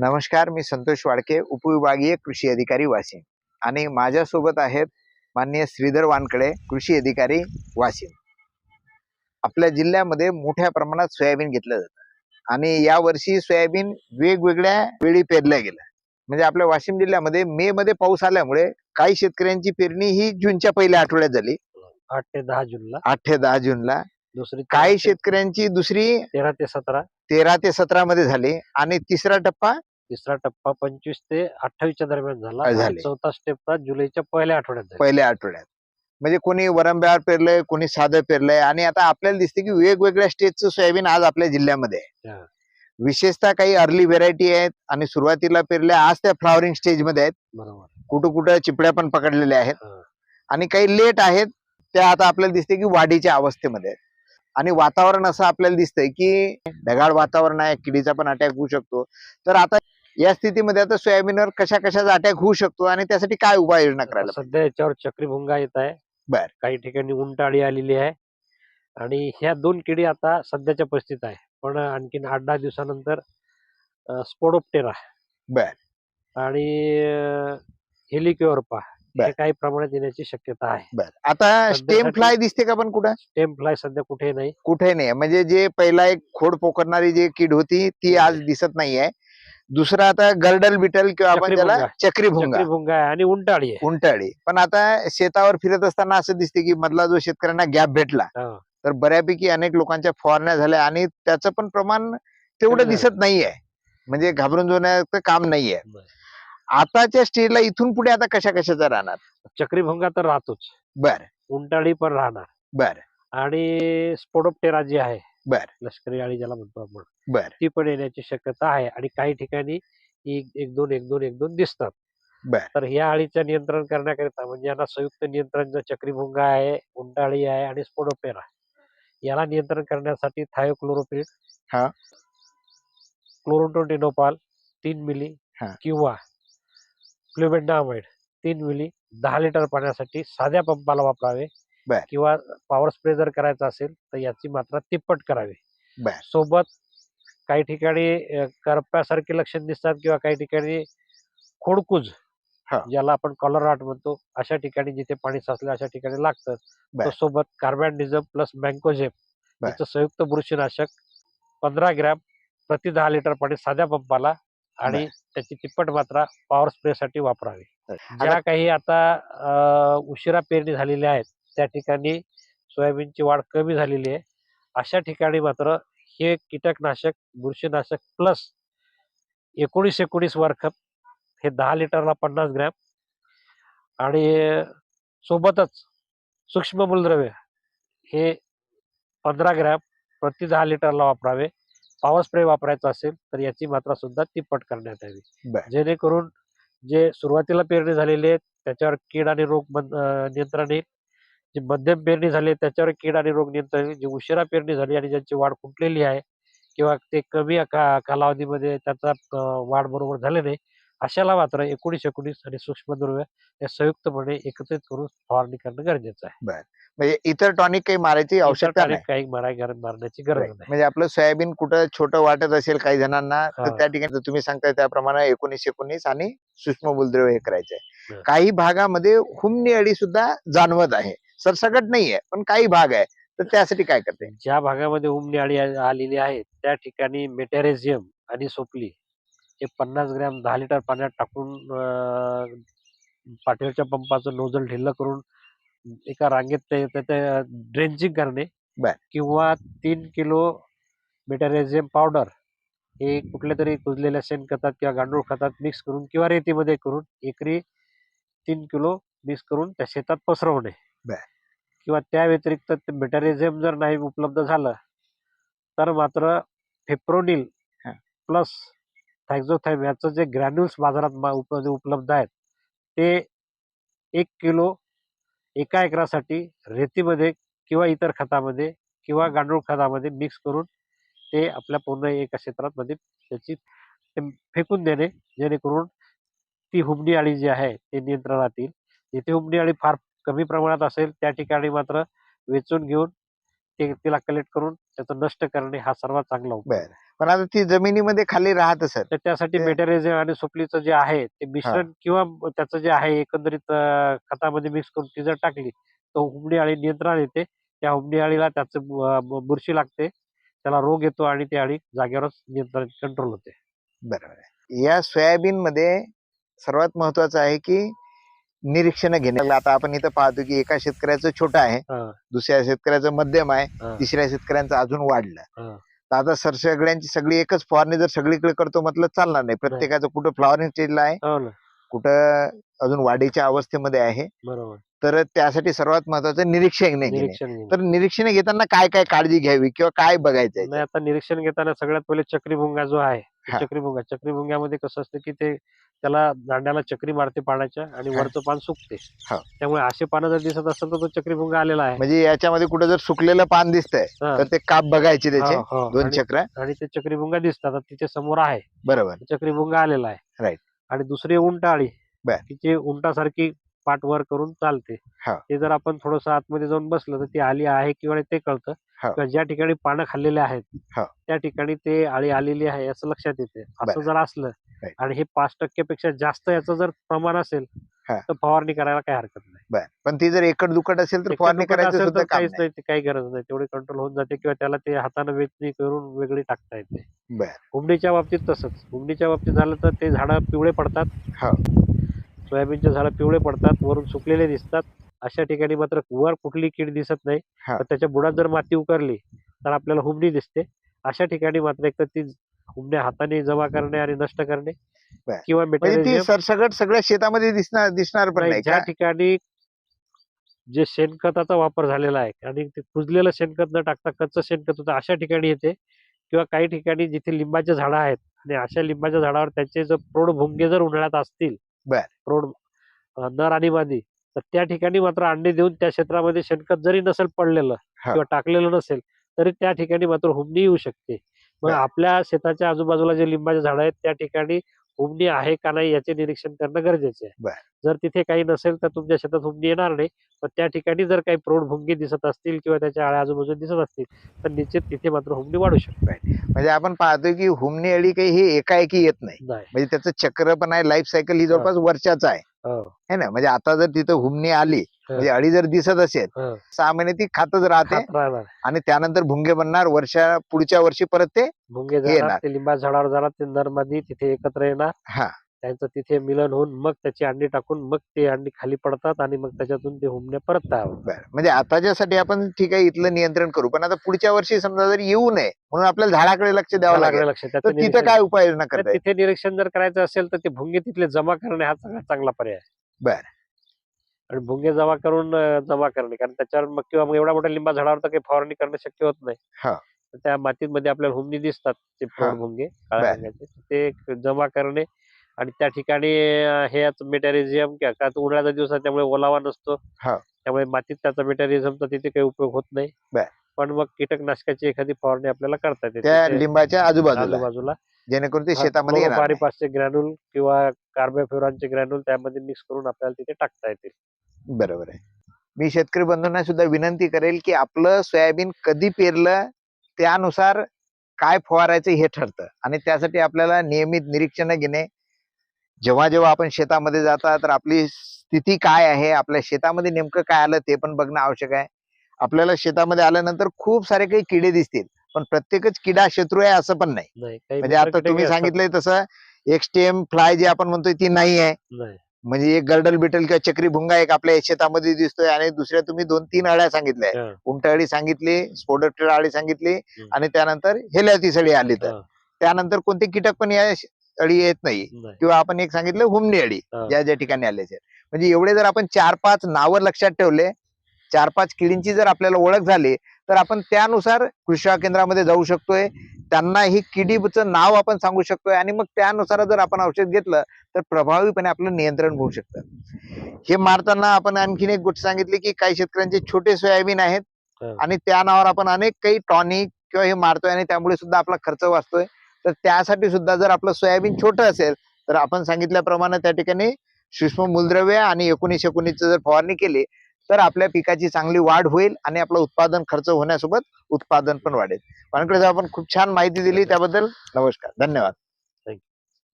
नमस्कार मी संतोष वाडके उपविभागीय कृषी अधिकारी वाशिम. आणि माझ्यासोबत आहेत माननीय श्रीधर वानकडे कृषी अधिकारी वाशिम. आपल्या जिल्ह्यामध्ये मोठ्या प्रमाणात सोयाबीन घेतलं जातं. आणि यावर्षी सोयाबीन वेगवेगळ्या वेळी पेरल्या गेलं म्हणजे आपल्या वाशिम जिल्ह्यामध्ये मे मध्ये पाऊस आल्यामुळे काही शेतकऱ्यांची पेरणी ही जूनच्या पहिल्या आठवड्यात झाली. आठ ते दहा जूनला. आठ ते दहा जूनला. दुसरी काही शेतकऱ्यांची दुसरी तेरा ते सतरा. तेरा ते सतरा मध्ये झाली आणि तिसरा टप्पा तिसरा टप्पा पंचवीस ते अठ्ठावीसच्या दरम्यान झाला अ, आणि झाले. चौथा स्टेपचा जुलैच्या पहिल्या आठवड्यात झाला. पहिल्या आठवड्यात. म्हणजे कोणी वरंब्यावर पेरलंय कोणी साधं पेरलंय आणि आता आपल्याला दिसते की वेगवेगळ्या स्टेजचं सोयाबीन आज आपल्या जिल्ह्यामध्ये आहे. हा. विशेषतः काही अर्ली व्हेरायटी आहेत आणि सुरुवातीला पेरल्या आज त्या फ्लॉवरिंग स्टेजमध्ये आहेत. बरोबर. कुठं कुठं चिपड्या पण पकडलेल्या आहेत. हा. आणि काही लेट आहेत त्या आता आपल्याला दिसते की वाढीच्या अवस्थेमध्ये आहेत. आणि वातावरण असं आपल्याला दिसतंय की ढगाळ वातावरण आहे किडीचा पण अटॅक होऊ शकतो. तर आता या स्थितीमध्ये आता सोयाबीनवर कशा कशाचा अटॅक होऊ शकतो आणि त्यासाठी काय उपाययोजना करायला सध्या याच्यावर चक्रीभुंगा येत आहे. बर. काही ठिकाणी उंटाळी आलेली आहे. आणि ह्या दोन किडी आता सध्याच्या परिस्थितीत आहे. पण आणखीन आठ दहा दिवसानंतर स्पोडोप्टेरा. बर. आणि हेलिक्युअरपा बर. काही प्रमाणात येण्याची शक्यता आहे. बर. आता स्टेम सध्यासाठी- फ्लाय दिसते का पण कुठं? स्टेम फ्लाय सध्या कुठे नाही. कुठे नाही. म्हणजे जे पहिला एक खोड पोखरणारी जी कीड होती ती आज दिसत नाहीये. दुसरा आता गर्डल बिटल किंवा आपण त्याला चक्रीभुंगा. चक्रीभुंगा आहे आणि उंटाळी आहे. उंटाळी. पण आता शेतावर फिरत असताना असं दिसते की मधला जो शेतकऱ्यांना गॅप भेटला हा. तर बऱ्यापैकी अनेक लोकांच्या फवारण्या झाल्या आणि त्याचं पण प्रमाण तेवढं कमी दिसत नाहीये. म्हणजे घाबरून जाण्याचं काम नाहीये. बर. आताच्या स्टेजला इथून पुढे आता कशा कशाचा राहणार चक्रीभुंगा तर राहतोच बर उंटाळी पण राहणार बर आणि स्पोडोप्टेरा जी आहे बर. लष्करी आळी ज्याला म्हणतो आपण बर ती पण येण्याची शक्यता आहे आणि काही ठिकाणी एक एक दोन एक दोन एक दोन दिसतात बर. तर ह्या अळीचं नियंत्रण करण्याकरिता म्हणजे यांना संयुक्त नियंत्रण जो चक्रीभुंगा आहे उंटाळी आहे आणि स्पोडोपेरा याला नियंत्रण करण्यासाठी थायोक्लोरोपिड हा. क्लोरोटोडिनोपाल तीन मिली. किंवा फ्लुबेंडामाइड तीन मिली दहा लिटर पाण्यासाठी साध्या पंपाला वापरावे बर. किंवा पॉवर स्प्रे जर करायचा असेल तर याची मात्रा तिप्पट करावी बर. सोबत काही ठिकाणी अ, करप्यासारखे लक्षण दिसतात किंवा काही ठिकाणी खोडकूज हा. ज्याला आपण कॉलर म्हणतो अशा ठिकाणी जिथे पाणी साचलं अशा ठिकाणी लागतं बर. सोबत कार्बॅन्डिझम प्लस मँकोझेप बर. याचं संयुक्त बुरशीनाशक पंधरा ग्रॅम प्रति दहा लिटर पाणी साध्या पंपाला आणि त्याची तिप्पट मात्रा पॉवर स्प्रेसाठी वापरावी. ज्या काही आता उशिरा पेरणी झालेल्या आहेत त्या ठिकाणी सोयाबीनची वाढ कमी झालेली आहे. अशा ठिकाणी मात्र हे कीटकनाशक बुरशीनाशक प्लस एकोणीस एकोणीस वरखत हे दहा लिटरला पन्नास ग्रॅम आणि सोबतच सूक्ष्म मूलद्रव्य हे पंधरा ग्रॅम प्रति दहा लिटरला वापरावे. पॉवर स्प्रे वापरायचा असेल तर याची मात्रा सुद्धा तिप्पट करण्यात यावी. जेणेकरून जे सुरुवातीला पेरणी झालेली आहे त्याच्यावर कीड आणि रोग नियंत्रण येईल जी मध्यम पेरणी झाली आहे, त्याच्यावर कीड आणि रोग नियंत्रण येईल जी उशिरा पेरणी झाली आणि ज्यांची वाढ खुंटलेली आहे किंवा ते कमी का- कालावधीमध्ये त्याचा वाढ बरोबर झाले नाही अशाला मात्र एकोणीस एकोणीस आणि सूक्ष्मद्रव्य हे संयुक्तपणे एकत्रित करून फवारणी करणं गरजेचं आहे. म्हणजे इतर टॉनिक काही मारायची आवश्यकता काही- नाही. काही माराय मारण्याची गरज. नाही. म्हणजे आपलं सोयाबीन कुठं छोटं वाटत असेल काही जणांना तर. त्या ठिकाणी तुम्ही सांगताय त्याप्रमाणे एकोणीस एकोणीस आणि सूक्ष्म मूलद्रव्य हे करायचंय. काही भागामध्ये हुमणी अडी सुद्धा जाणवत आहे. सरसकट नाहीये पण काही भाग आहे. तर त्यासाठी काय करते ज्या भागामध्ये आळी आ- आलेली आहे त्या ठिकाणी मेटॅरेझियम आणि सोपली हे पन्नास ग्रॅम दहा लिटर पाण्यात टाकून अं, पाठीवरच्या पंपाचं नोजल ढिल्ल करून एका रांगेत ते त्याचे ड्रेंचिंग करणे. किंवा तीन किलो मेटॅरेझियम पावडर हे कुठल्या तरी कुजलेल्या शेणखतात किंवा गांडूळ खतात मिक्स करून किंवा रेतीमध्ये करून एकरी तीन किलो मिक्स करून त्या शेतात पसरवणे. किंवा त्या व्यतिरिक्त मेटॅरिझम जर नाही उपलब्ध झालं तर मात्र फेप्रोनिल. प्लस थायझोथाईम याचं जे ग्रॅन्युल्स बाजारात मा- उपलब्ध आहेत ते एक किलो एका एकरासाठी रेतीमध्ये किंवा इतर खतामध्ये किंवा गांडूळ खतामध्ये मिक्स करून ते आपल्या पूर्ण एका क्षेत्रामध्ये त्याची फेकून देणे जेणेकरून ती हुमणी अळी जी आहे ते नियंत्रणात येईल जिथे हुमणी अळी फार कमी प्रमाणात असेल त्या ठिकाणी मात्र वेचून घेऊन ते तिला कलेक्ट करून त्याचं नष्ट करणे हा सर्वात चांगला उपाय आहे. पण आता ती जमिनीमध्ये खाली राहत सर. तर त्यासाठी ते- मेटेरियल आणि सुपलीचं जे आहे ते मिश्रण किंवा त्याचं जे आहे एकंदरीत अं, खतामध्ये मिक्स करून ती जर टाकली तर हुमणी आळी नियंत्रण येते. त्या हुमणी आळीला त्याचं ब- ब- बुरशी लागते. त्याला रोग येतो आणि ती आळी जागेवरच नियंत्रण कंट्रोल होते. बरोबर आहे. या सोयाबीन मध्ये सर्वात महत्वाचं आहे की निरीक्षण घेणे. आता आपण इथं पाहतो की एका शेतकऱ्याचं छोटं आहे हा, दुसऱ्या शेतकऱ्याचं मध्यम आहे हा, तिसऱ्या शेतकऱ्यांचं अजून वाढलं. हा. तर आता सर सगळ्यांची सगळी एकच फवारणी जर सगळीकडे करतो म्हटलं चालणार नाही. प्रत्येकाचं कुठं फ्लॉवरिंग स्टेजला आहे हो ना. कुठं अजून वाढीच्या अवस्थेमध्ये आहे. बरोबर. तर त्यासाठी सर्वात महत्वाचं निरीक्षण निरीक्षण घेणे. तर निरीक्षण घेताना काय काय काळजी घ्यावी किंवा काय बघायचं नाही आता निरीक्षण घेताना सगळ्यात पहिले चक्रीभुंगा जो आहे हा. चक्रीभुंगा. चक्रीभुंग्यामध्ये कसं असतं की ते त्याला दांड्याला चक्री मारते पाण्याच्या आणि. वरचं पान सुकते हा. त्यामुळे असे पानं जर दिसत असेल तर तो चक्रीभुंगा आलेला आहे म्हणजे याच्यामध्ये कुठं जर सुकलेलं पान दिसतंय हा. तर ते काप बघायचे त्याचे हो, हो. दोन आणि- चक्र आणि ते चक्रीभुंगा दिसतात आता तिथे समोर आहे बरोबर चक्रीभुंगा आलेला आहे Right. आणि दुसरी उंटाळी बर. तिचे उंटासारखी पाठ वर करून चालते हा. ते जर आपण थोडस आतमध्ये जाऊन बसलं तर ती आली आहे किंवा नाही ते कळतं हा. किंवा ज्या ठिकाणी पानं खाल्लेले आहेत हा. त्या ठिकाणी ते आळी आलेली आहे असं लक्षात येते असं बर. जर असलं आणि हे पाच टक्क्यापेक्षा जास्त याचं जर प्रमाण असेल हा. तर फवारणी करायला काही हरकत नाही. बर. पण ती जर एकड दुकट असेल तर फवारणी दुखत करायचं असेल सुद्धा तर काम काहीच नाही. नाही ते काही गरज नाही. तेवढी कंट्रोल होऊन जाते किंवा त्याला ते हाताने वेचणी करून वेगळी टाकता येते. बर. हुमणीच्या बाबतीत तसंच. हुमणीच्या बाबतीत झालं तर ते झाडं पिवळे पडतात. हो. सोयाबीनचे झाडं पिवळे पडतात वरून सुकलेले दिसतात. अशा ठिकाणी मात्र वर कुठली कीड दिसत नाही. हा. तर त्याच्या बुडात जर माती उकरली तर आपल्याला हुमणी दिसते. अशा ठिकाणी मात्र एक तर ती हुमण्या हाताने जमा करणे आणि नष्ट करणे बर. किंवा म्हणजे ती सगळ्या शेतामध्ये दिसणार दिसणार पण नाही ज्या का ठिकाणी जे शेणखताचा वापर झालेला आहे आणि ते कुजलेलं शेणखत न टाकता कच्चं शेणखत होतं अशा ठिकाणी येते किंवा काही ठिकाणी जिथे लिंबाचे झाडं आहेत आणि अशा लिंबाच्या झाडावर त्याचे जर प्रौढ भुंगे जर उन्हाळ्यात असतील बर. प्रौढ अं, नर आणि मादी तर त्या ठिकाणी मात्र अंडे देऊन त्या क्षेत्रामध्ये शेणखत जरी नसेल पडलेलं हा. किंवा टाकलेलं नसेल तरी त्या ठिकाणी मात्र हुमणी येऊ शकते मग. आपल्या शेताच्या आजूबाजूला जे लिंबाचे झाडं आहेत त्या ठिकाणी हुमणी आहे का नाही याचे निरीक्षण करणं गरजेचे आहे. जर तिथे काही नसेल तर तुमच्या शेतात हुमणी येणार नाही पण त्या ठिकाणी जर काही प्रौढ भुंगे दिसत असतील किंवा त्याच्या आळ्या आजूबाजूला दिसत असतील तर निश्चित तिथे मात्र हुमणी वाढू शकते. म्हणजे आपण पाहतोय की हुमणी अळी काही हे एकाएकी येत नाही. म्हणजे त्याचं चक्र पण आहे लाईफ सायकल ही जवळपास वर्षाचं आहे. हो, है ना? म्हणजे आता जर तिथं हुमणी आली म्हणजे अळी जर दिसत असेल. सहा महिने ती खातच राहते आणि त्यानंतर भुंगे बनणार वर्षा पुढच्या वर्षी परत ते भुंगे ते लिंबा झाडावर जाणार ते नर मादी तिथे एकत्र येणार. हा. त्यांचं तिथे मिलन होऊन मग त्याची अंडी टाकून मग ते अंडी खाली पडतात आणि मग त्याच्यातून ते हुमण्या परत म्हणजे आताच्यासाठी आपण ठीक आहे इथलं नियंत्रण करू पण आता पुढच्या वर्षी समजा जर येऊ नये म्हणून आपल्याला झाडाकडे लक्ष द्यावं लागेल. तिथं काय उपाययोजना तर करता येईल? तिथे निरीक्षण जर करायचं असेल तर ते भुंगे तिथले जमा करणे हा सगळ्यात चांगला पर्याय. बरं. आणि भुंगे जमा करून जमा करणे कारण त्याच्यावर मग किंवा मग एवढ्या मोठ्या लिंबा झाडावर तर काही फवारणी करणं शक्य होत नाही हा. तर त्या मातीमध्ये आपल्याला हुमणी दिसतात ते प्रौढ. भुंगे काळ्या. रंगाचे ते जमा करणे आणि त्या ठिकाणी हे मेटॅरिझियम का उन्हाळ्याचा दिवस आहे त्यामुळे ओलावा नसतो. त्यामुळे मातीत त्याचा मेटॅरिझमचा तिथे काही उपयोग होत नाही. पण मग कीटकनाशकाची एखादी फवारणी आपल्याला करता येते त्या लिंबाच्या आजूबाजूला आजूबाजूला जेणेकरून ते शेतामध्ये. पाचचे ग्रॅन्युल किंवा कार्बोफ्युरॉनचे ग्रॅन्युल त्यामध्ये मिक्स करून आपल्याला तिथे टाकता येतील बरोबर आहे. मी शेतकरी बंधूंना सुद्धा विनंती करेल की आपलं सोयाबीन कधी पेरलं त्यानुसार काय फवारायचं हे ठरतं. आणि त्यासाठी आपल्याला नियमित निरीक्षण घेणे. जेव्हा जेव्हा आपण शेतामध्ये जाता तर आपली स्थिती काय आहे? आपल्या शेतामध्ये नेमकं काय आलं ते पण बघणं आवश्यक आहे. आपल्याला शेतामध्ये आल्यानंतर खूप सारे काही किडे दिसतील पण प्रत्येकच किडा शत्रू आहे असं पण नाही. म्हणजे आता तुम्ही. सांगितलंय तसं एक स्टेम फ्लाय जे आपण म्हणतोय ती नाही आहे. म्हणजे एक गर्डल बिटल किंवा चक्री भुंगा एक आपल्या शेतामध्ये दिसतोय आणि दुसऱ्या तुम्ही दोन तीन अळ्या सांगितल्या उमटा अळी सांगितली स्पोडोप्टेरा अळी सांगितली. आणि त्यानंतर हेल्यातीस अळी आली तर त्यानंतर कोणते कीटक पण या अळी येत नाही. किंवा आपण एक सांगितलं हुमणी अळी. ज्या ज्या ठिकाणी आले म्हणजे एवढे जर आपण चार पाच नावं लक्षात ठेवले चार पाच किडींची जर आपल्याला ओळख झाली तर आपण त्यानुसार कृषी केंद्रामध्ये जाऊ शकतोय त्यांना ही किडीचं नाव आपण सांगू शकतोय आणि मग त्यानुसार जर आपण औषध घेतलं तर प्रभावीपणे आपलं नियंत्रण होऊ शकतं हे मारताना आपण आणखीन एक गोष्ट सांगितली की काही शेतकऱ्यांचे छोटे सोयाबीन आहेत. आणि त्या नावावर आपण अनेक काही टॉनिक किंवा हे मारतोय आणि त्यामुळे सुद्धा आपला खर्च वाचतोय तर त्यासाठी सुद्धा जर आपलं सोयाबीन छोटं असेल तर आपण सांगितल्याप्रमाणे त्या ठिकाणी सूक्ष्म मूलद्रव्य आणि एकोणीस एकोणीस जर फवारणी केली तर आपल्या पिकाची चांगली वाढ होईल आणि आपलं उत्पादन खर्च होण्यासोबत उत्पादन पण वाढेल. साहेब आपण खूप छान माहिती दिली त्याबद्दल. नमस्कार. धन्यवाद.